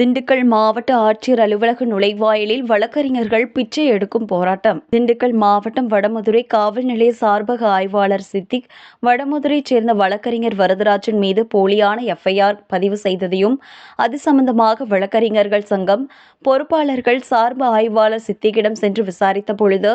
திண்டுக்கல் மாவட்ட ஆட்சியர் அலுவலக நுழைவாயிலில் வழக்கறிஞர்கள் பிச்சை எடுக்கும் போராட்டம். திண்டுக்கல் மாவட்டம் வடமதுரை காவல் நிலைய சார்பக ஆய்வாளர் சித்திக் வடமதுரைச் சேர்ந்த வழக்கறிஞர் வரதராஜன் மீது போலியான எஃப்ஐஆர் பதிவு செய்ததையும் அது சம்பந்தமாக வழக்கறிஞர்கள் சங்கம் பொறுப்பாளர்கள் சார்பு ஆய்வாளர் சித்திக்கிடம் சென்று விசாரித்த பொழுது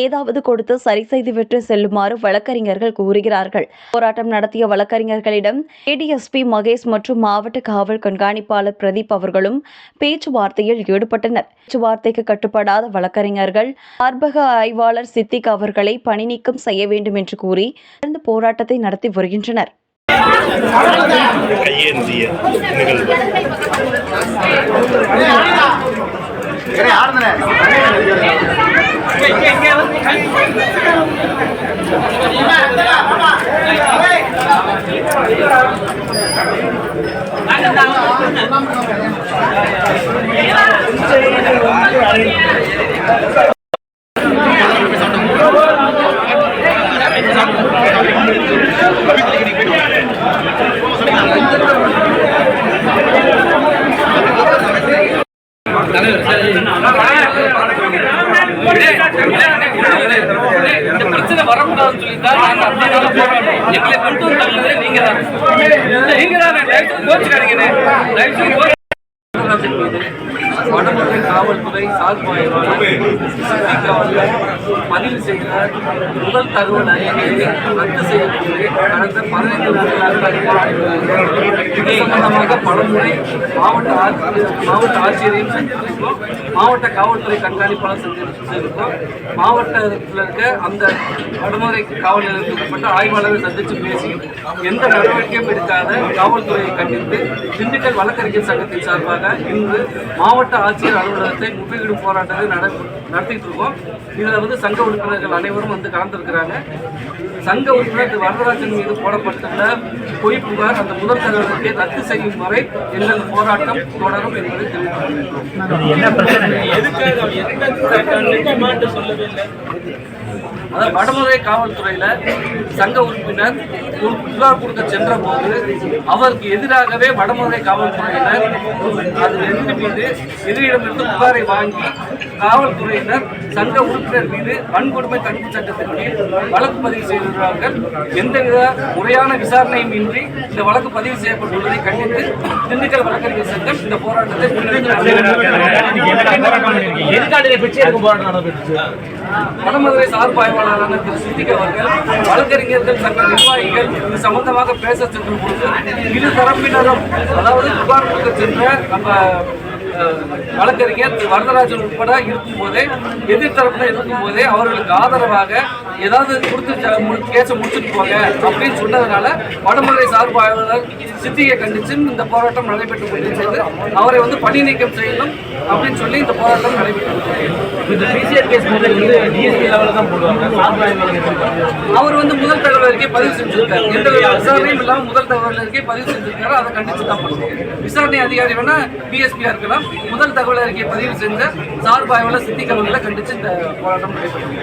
ஏதாவது கொடுத்து சரி செய்துவிட்டு செல்லுமாறு வழக்கறிஞர்கள் கூறுகிறார்கள். போராட்டம் நடத்திய வழக்கறிஞர்களிடம் ஏடிஎஸ்பி மகேஷ் மற்றும் மாவட்ட காவல் கண்காணிப்பாளர் பிரதீப் அவர்கள் அவர்களும் பேச்சுவார்த்தையில் ஈடுபட்டனர். பேச்சுவார்த்தைக்கு கட்டுப்படாத வழக்கறிஞர்கள் சார்பக ஆய்வாளர் சித்திக் அவர்களை பணி நீக்கம் செய்ய வேண்டும் என்று கூறி தொடர்ந்து போராட்டத்தை நடத்தி வருகின்றனர். கையேந்திய நிகழ்வு. வரக்கூடாதுன்னு சொல்லி தான் நாங்க அப்படியே நாங்க எங்களை கொண்டு நீங்க தான். நீங்க अपना வடமதுரை காவல்துறை சார்பு பதிவு செய்த முதல் தகவல் அறிக்கையை ரத்து செய்யக்கூடிய கடந்த பதினைந்து நாட்களாக இது சம்பந்தமாக பலமுறை மாவட்ட ஆட்சியர் மாவட்ட ஆட்சியரையும் சந்தித்திருக்கிறோம். மாவட்ட காவல்துறை கண்காணிப்பாளர் சந்தித்திருக்கிறோம். மாவட்டத்தில் இருக்க அந்த வடமதுரை காவல் நிலையத்தில் ஆய்வாளர்கள் ஆய்வாளரை சந்தித்து பேசி எந்த நடவடிக்கையும் எடுக்காத காவல்துறையை கண்டித்து திண்டுக்கல் வழக்கறிஞர் சங்கத்தின் சார்பாக இன்று மாவட்ட ஆட்சியர் அலுவலகத்தை முற்றுகையிடும் போராட்டத்தை நட நடத்திட்டு இருக்கோம். இதில் வந்து சங்க உறுப்பினர்கள் அனைவரும் வந்து கலந்துருக்கிறாங்க. சங்க உறுப்பினர் திரு வரதராஜன் மீது போடப்பட்டுள்ள பொய் புகார் அந்த முதல் தகவலுக்கு ரத்து செய்யும் வரை எங்கள் போராட்டம் தொடரும் என்பதை தெரிவித்துள்ளோம் அதாவது வடமதுரை காவல்துறையில சங்க உறுப்பினர் ஒரு புகார் கொடுக்க சென்ற போது அவருக்கு எதிராகவே வடமதுரை காவல்துறையினர் அது எதிரி மீது எதிரிடமிருந்து புகாரை வாங்கி காவல்துறையினர் சங்க உறுப்பினர் மீது வன்கொடுமை தடுப்பு சட்டத்தின் கீழ் வழக்கு பதிவு செய்திருக்கிறார்கள் எந்தவித முறையான விசாரணையும் இன்றி இந்த வழக்கு பதிவு செய்யப்பட்டுள்ளதை கண்டித்து திண்டுக்கல் வழக்கறிஞர் சங்கம் இந்த போராட்டத்தை முன்னெடுத்து எதுக்காக வடமதுரை திரு சித்திக் அவர்கள் வழக்கறிஞர்கள் சங்க நிர்வாகிகள் இது சம்பந்தமாக பேச சென்ற பொழுது இரு தரப்பினரும் அதாவது புகார் கொடுக்க சென்ற நம்ம வழக்கறிஞர் திரு வரதராஜன் உட்பட இருக்கும்போதே எதிர்த்தரப்பினர் இருக்கும்போதே அவர்களுக்கு ஆதரவாக ஏதாவது கொடுத்து மு- கேஸை முடிச்சுட்டு போங்க அப்படின்னு சொன்னதுனால வடமுறை சார்பு சித்தியை கண்டித்து இந்த போராட்டம் நடைபெற்று கொண்டிருக்கிறது. அவரை வந்து பணி நீக்கம் செய்யணும். அப்படின்னு சொல்லி இந்த போராட்டம் நடைபெற்று இந்த பிசிஆர் கேஸ் முதல் வந்து டிஎஸ்பி லெவலில் தான் போடுவாங்க. அவர் வந்து முதல் தகவல் அறிக்கை பதிவு செஞ்சிருக்காரு. எந்த வித விசாரணையும் இல்லாமல் முதல் தகவல் அறிக்கை பதிவு செஞ்சிருக்காரு. அதை கண்டிச்சு தான் பண்ணுவோம் விசாரணை அதிகாரி வேணா பிஎஸ்பியா இருக்கலாம். முதல் தகவல் இருக்கே பதிவு செஞ்ச சார்பாய்வில் ஆய்வாளர் சித்திக் அவர்களை கண்டிச்சு இந்த போராட்டம் நடைபெற்றது.